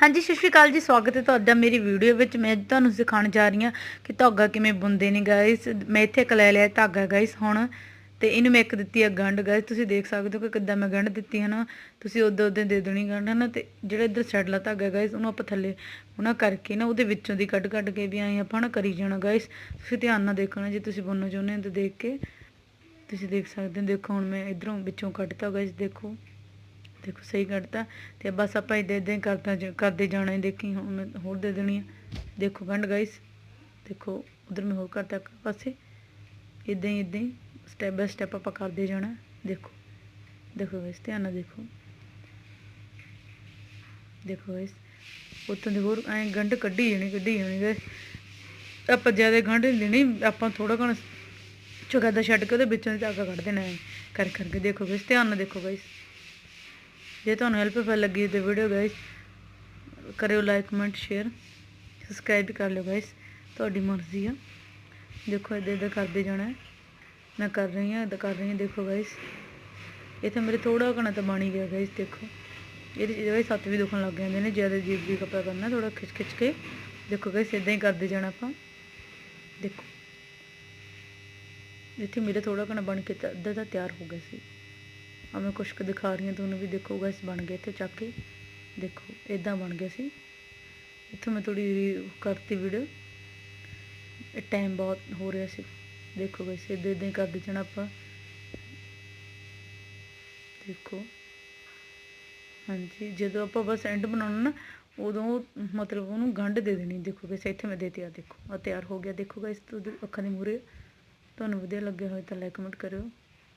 ਹਾਂਜੀ, ਸਤਿ ਸ਼੍ਰੀ ਅਕਾਲ ਜੀ, ਸਵਾਗਤ ਹੈ ਤੁਹਾਡਾ ਮੇਰੀ ਵੀਡੀਓ ਵਿੱਚ। ਮੈਂ ਤੁਹਾਨੂੰ ਸਿਖਾਉਣ ਜਾ ਰਹੀ ਹਾਂ ਕਿ ਧਾਗਾ ਕਿਵੇਂ ਬੁਣਦੇ ਨੇ ਗਾਇਸ ਮੈਂ ਇੱਥੇ ਇੱਕ ਲੈ ਲਿਆ ਧਾਗਾ ਗਾਇਸ ਹੁਣ, ਤੇ ਇਹਨੂੰ ਮੈਂ ਇੱਕ ਦਿੱਤੀ ਹੈ ਗੰਢ ਗਾਇਸ ਤੁਸੀਂ ਦੇਖ ਸਕਦੇ ਹੋ ਕਿ ਕਿੱਦਾਂ ਮੈਂ ਗੰਢ ਦਿੱਤੀ ਹੈ ਨਾ। ਤੁਸੀਂ ਉਦੋਂ ਉਦੋਂ ਦੇ ਦੇਣੀ ਗੰਢ ਹੈ ਨਾ, ਤੇ ਜਿਹੜਾ ਇੱਧਰ ਸੈਡਲਾ ਧਾਗਾ ਗਾਇਸ ਉਹਨੂੰ ਆਪਾਂ ਥੱਲੇ ਉਹਨਾਂ ਕਰਕੇ ਨਾ ਉਹਦੇ ਵਿੱਚੋਂ ਦੀ ਕੱਢ ਕੱਢ ਕੇ ਵੀ ਆਏ ਆਪਾਂ ਨਾ ਕਰੀ ਜਾਣਾ ਗਾਇਸ ਤੁਸੀਂ ਧਿਆਨ ਨਾਲ ਦੇਖਣਾ, ਜੇ ਤੁਸੀਂ ਬੁਣਨਾ ਚਾਹੁੰਦੇ ਹੋ ਤਾਂ ਦੇਖ ਕੇ। ਤੁਸੀਂ ਦੇਖ ਸਕਦੇ ਹੋ, ਦੇਖੋ ਹੁਣ ਮੈਂ ਇਧਰੋਂ ਵਿੱਚੋਂ ਕੱਢਤਾ ਗਾਇਸ ਦੇਖੋ। ਦੇਖੋ ਸਹੀ ਕੱਢਤਾ ਤੇ ਬਸ ਆਪਾਂ ਇਦਾਂ ਇਦਾਂ ਹੀ ਕਰਦਾ ਕਰਦੇ ਜਾਣਾ ਹੈ ਦੇਖੀ, ਹੁਣ ਮੈਂ ਹੋਰ ਦੇ ਦੇਣੀ ਆ। ਦੇਖੋ ਗੰਢ ਗਾਇਸ ਦੇਖੋ ਉਧਰ ਮੈਂ ਹੋਰ ਕਰਤਾ ਇੱਕ ਪਾਸੇ। ਇਦਾਂ ਹੀ ਇਦਾਂ ਹੀ ਸਟੈਪ ਬਾਈ ਸਟੈਪ ਆਪਾਂ ਕਰਦੇ ਜਾਣਾ, ਦੇਖੋ। ਦੇਖੋ ਗਾਇਸ ਧਿਆਨ ਨਾਲ ਦੇਖੋ। ਦੇਖੋ ਗਾਇਸ ਉੱਤੋਂ ਦੇ ਹੋਰ ਐਂ ਗੰਢ ਕੱਢੀ ਜਾਣੀ ਕੱਢੀ ਜਾਣੀ ਗਾਇਸ ਆਪਾਂ ਜ਼ਿਆਦਾ ਗੰਢ ਨਹੀਂ ਦੇਣੀ, ਆਪਾਂ ਥੋੜਾ ਘਣਾ ਚੁਗਾਦਾ ਛੱਡ ਕੇ ਉਹਦੇ ਵਿੱਚੋਂ ਧਾਗਾ ਕੱਢ ਦੇਣਾ ਹੈ ਕਰ ਕਰਕੇ ਦੇਖੋ ਗਾਇਸ ਧਿਆਨ ਨਾਲ ਦੇਖੋ ਗਾਇਸ ਜੇ ਤੁਹਾਨੂੰ ਹੈਲਪਫੁਲ ਲੱਗੀ ਤੇ ਵੀਡੀਓ ਗਾਇਸ ਕਰਿਓ ਲਾਈਕ ਕਮੈਂਟ ਸ਼ੇਅਰ ਸਬਸਕ੍ਰਾਈਬ ਵੀ ਕਰ ਲਿਓ ਗਾਇਸ ਤੁਹਾਡੀ ਮਰਜ਼ੀ ਆ। ਦੇਖੋ ਇੱਦਾਂ ਇੱਦਾਂ ਕਰਦੇ ਜਾਣਾ ਮੈਂ ਕਰ ਰਹੀ ਹਾਂ ਇੱਦਾਂ ਕਰ ਰਹੀ ਹਾਂ, ਦੇਖੋ ਗਾਇਸ ਇੱਥੇ ਮੇਰੇ ਥੋੜਾ ਘਣਾ ਤਾਂ ਬਣ ਹੀ ਗਿਆ ਗਾਇਸ ਦੇਖੋ। ਇਹਦੇ ਜਿਹੜੇ ਸੱਤ ਵੀ ਦੁਖਣ ਲੱਗ ਜਾਂਦੇ ਨੇ, ਜ਼ਿਆਦਾ ਜੀਬ ਵੀ ਕਪੜਾ ਕਰਨਾ ਥੋੜਾ ਖਿੱਚ ਖਿੱਚ ਕੇ। ਦੇਖੋ ਗਾਇਸ ਇੱਦਾਂ ਹੀ ਕਰਦੇ ਜਾਣਾ ਆਪਾਂ। ਦੇਖੋ। ਇੱਥੇ ਮੇਰੇ ਥੋੜਾ ਘਣਾ ਬਣ ਕੇ ਅੱਧਾ ਤਾਂ ਤਿਆਰ ਹੋ ਗਿਆ ਸੀ। ਆ ਮੈਂ ਕੁਛ ਕੁ ਦਿਖਾ ਰਹੀ ਹਾਂ ਤੁਹਾਨੂੰ ਵੀ ਦੇਖੋ ਗਾਇਸ ਬਣ ਗਏ ਇੱਥੇ ਚੱਕ ਕੇ। ਦੇਖੋ ਇਦਾਂ ਬਣ ਗਿਆ ਸੀ। ਇੱਥੋਂ ਮੈਂ ਥੋੜੀ ਕਰਤੀ ਵੀਡੀਓ ਇਹ ਟਾਈਮ ਬਹੁਤ ਹੋ ਰਿਹਾ ਸੀ। ਦੇਖੋ ਗਾਇਸ ਇਦਾਂ ਇਦਾਂ ਹੀ ਕਰਦੇ ਜਾਣਾ ਆਪਾਂ। ਦੇਖੋ। ਹਾਂਜੀ, ਜਦੋਂ ਆਪਾਂ ਬਸ ਐਂਡ ਬਣਾਉਣਾ ਨਾ, ਉਦੋਂ ਮਤਲਬ ਉਹਨੂੰ ਗੰਢ ਦੇ ਦੇਣੀ। ਦੇਖੋ ਗਾਇਸ ਇੱਥੇ ਮੈਂ ਦੇਤੀ, ਆ ਦੇਖੋ। ਆ ਤਿਆਰ ਹੋ ਗਿਆ। ਦੇਖੋ ਗਾਇਸ ਤੁਹਾਡੇ ਅੱਖਾਂ ਦੇ ਮੂਹਰੇ। ਤੁਹਾਨੂੰ ਵਧੀਆ ਲੱਗਿਆ ਹੋਵੇ ਤਾਂ ਲਾਈਕ ਕਮੈਂਟ ਕਰਿਓ।